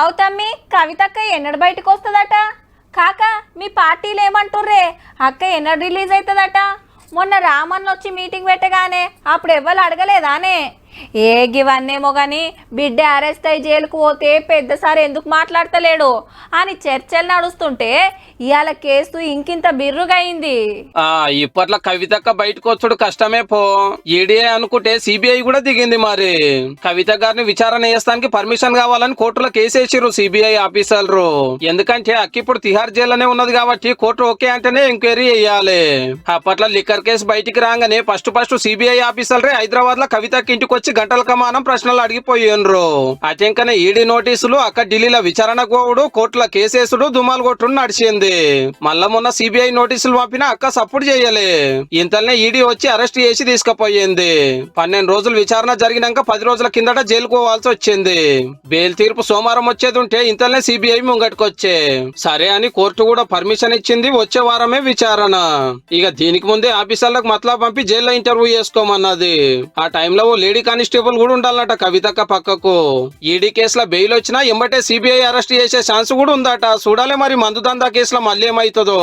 అవు తమ్మి కవితక్క ఎన్నడు బయటకు వస్తుందట? కాక మీ పార్టీలు ఏమంటుర్రే? అక్క ఎన్నడు రిలీజ్ అవుతుందట మొన్న రామన్ వచ్చి మీటింగ్ పెట్టగానే అప్పుడు ఎవ్వరు అడగలేదానే? ఏ గివన్నేమో కానీ బిడ్డ అరెస్ట్ అయ్యి జైలుకు పోతే పెద్దసారి ఎందుకు మాట్లాడతలేడు? అని చర్చలు నడుస్తుంటే ఇవాళ కేసు ఇంకింత బిర్రుగా అయింది ఆ ఇప్పట్లో కవితక్క బయటకు వచ్చుడు కష్టమే పో. ఈడీఏ అనుకుంటే సిబిఐ కూడా దిగింది మరి. కవిత గారిని విచారణ చేస్తానికి పర్మిషన్ కావాలని కోర్టులో కేసు సిబిఐ ఆఫీసర్లు. ఎందుకంటే అక్కి ఇప్పుడు తిహార్ జైల్లోనే ఉన్నది కాబట్టి కోర్టు ఓకే అంటేనే ఎంక్వైరీ చేయాలి. అప్పట్లో లిక్కర్ కేసు బయటికి రాగానే ఫస్ట్ ఫస్ట్ సిబిఐ ఆఫీసర్లే హైదరాబాద్లో కవితకి ఇంటికి వచ్చి గంటల కమానం ప్రశ్నలు అడిగిపోయిండ్రు అటెంకనే ఈడీ నోటీసులు అక్కడ ఢిల్లీలో విచారణ కోవుడు కోర్టులో కేసేసుడు దుమాలు కొట్టుడు నడిచింది. మళ్ళా మొన్న సిబిఐ నోటీసులు పంపినా అక్క సపోర్ట్ చేయలే. ఇంతల్నే ఈడీ వచ్చి అరెస్ట్ చేసి తీసుకుపోయింది. పన్నెండు రోజులు విచారణ జరిగినాక పది రోజుల కిందట జైలుకోవాల్సి వచ్చింది. బెయిల్ తీర్పు సోమవారం వచ్చేది ఉంటే ఇంతలోనే సిబిఐ ముంగట్టుకొచ్చే. సరే అని కోర్టు కూడా పర్మిషన్ ఇచ్చింది వచ్చే వారమే విచారణ. ఇక దీనికి ముందే ఆఫీసర్లకు మతలా పంపి జైల్లో ఇంటర్వ్యూ చేసుకోమన్నది. ఆ టైంలో ఓ లేడీ కానిస్టేబుల్ కూడా ఉండాలట. కవితక్క పక్కకు. ఈడీ కేసులో బెయిల్ వచ్చినా ఎంబటే సిబిఐ అరెస్ట్ చేసే ఛాన్స్ కూడా ఉందట. చూడాలి మరి మందు దందా కేసులో మళ్ళీ ఏమవుతుందో